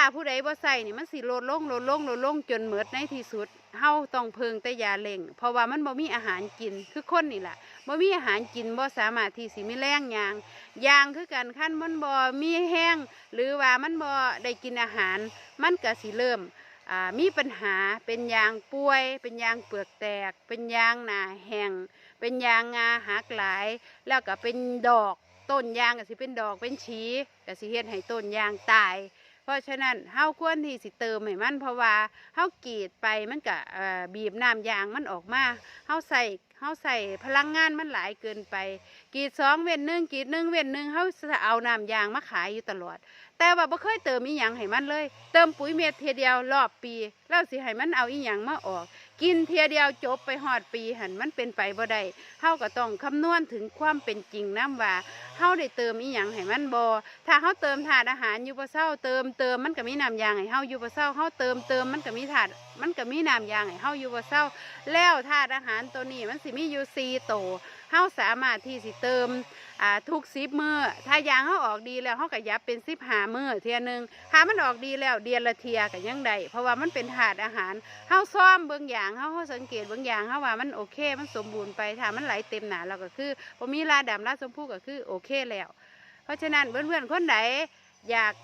าผู้ใดบ่ใส่นี่มันสิลดลงลดลงลดลงจนหมดในที่สุดเฮาต้องเพิงแต่ยาเล่ง เพราะว่ามันบ่มีอาหารกินคือคนนี่แหละบ่มีอาหารกินบ่สามารถที่สิมีแรงยางยางคือกันคันมันบ่มีแห้ง หรือว่ามันบ่ได้กินอาหาร มันก็สิเริ่มมีปัญหาเป็นยางป่วย เป็นยางเปลือกแตก เป็นยางหนาแห้งเป็นยางงาหักหลาย แล้วก็เป็นดอกต้นยางก็สิเป็นดอกเป็นฉีก็สิเฮ็ดให้ต้นยางตาย ราะฉะนั้นเฮาควรที่สิเติมให้มันเพราะว่าเฮากีดไปมันก็บีบน้ำยางมันออกมาเฮาใส่เฮาใส่พลังงานมันหลายเกินไป กีดสองเว้นหนึ่งกีดหนึ่งเว้นหนึ่งเฮาจะเอาน้ำยางมาขายอยู่ตลอด แต่ว่าบ่เคยเติมอีหยังให้มันเลย เติมปุ๋ยเม็ดเทียเดียวรอบปี แล้วสิให้มันเอาอีหยังมาออก กินเทียเดียวจบไปหอดปีหันมันเป็นไปบ่ได้เฮาก็ต้องคำนวณถึงความเป็นจริงน้ำว่าเฮาได้เติมอีหยังให้มันบ่ถ้าเฮาเติมถาดอาหารอยู่บ่เศร้าเติมเติมมันก็มีน้ำยางให้เฮาอยู่บ่เศร้าเฮาเติมเติมมันก็มีถาดมันก็มีน้ำยางให้เฮาอยู่บ่เศร้าแล้วถาดอาหารตัวนี้มันสิมีอยู่4โตว เฮาสามารถที่สิเติมอ่าทุก10มื้อถ้ายางเฮาออกดีแล้วเฮาก็ยับเป็น15มื้อเทียหนึงถ้ามันออกดีแล้วเดือนละเทียก็ยังได้เพราะว่ามันเป็นถาดอาหารเฮาซ้อมเบิ่งอย่างเฮาเฮาสังเกตเบิ่งอย่างเฮาว่ามันโอเค มันสมบูรณ์ไปถ้ามันไหลเต็มหนาเราก็คือบ่มีลาดำลาชมพูก็คือโอเคแล้ว เพราะฉะนั้นเพื่อนๆคนใด อยาก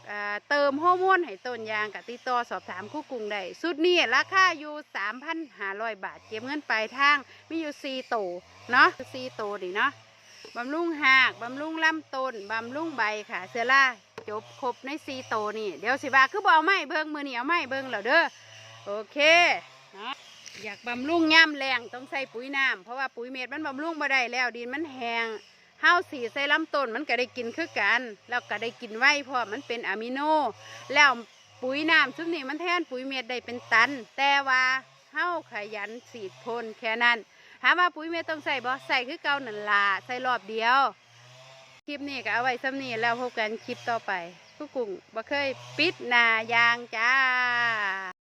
เติมฮอร์โมนให้ต้นยางก็ติดต่อสอบถามคู่กรุงได้สุดนี้ราคาอยู่ 3,500 บาท เก็บเงินปลายทางมีอยู่ 4 โตวเนาะ4โตวนี่เนาะบำรุงหากบำรุงลำต้นบำรุงใบค่ะเสือล่าจบครบใน4โตวนี่ เดี๋ยวสิว่าคือบเอาไม้เบิ่งมือเหนี่เอาไม้เบิ่งแล้วเด้อโอเคเนาะอยากบำรุงย่ำแรงต้องใส่ปุ๋ยน้ำเพราะว่าปุ๋ยเม็ดมันบำรุงบ่ได้แล้วดินมันแห้งาสีใส่ลำต้นมันก็ได้กินคือกัน แล้วก็ได้กินไว้เพราะมันเป็นอะมิโน แล้วปุ๋ยน้ำชุดนี้มันแทนปุ๋ยเม็ดได้เป็นตัน แต่ว่าเฮาขยันสีดพ่นแค่นั้นถามว่าปุ๋ยเม็ดต้องใส่บ่ใส่คือเก่านั่นล่ะใส่รอบเดียว คลิปนี้ก็เอาไว้ซ้ำนี้แล้วพบกันคลิปต่อไปผู้กุ้งบ่เคยปิดหนายางจ้า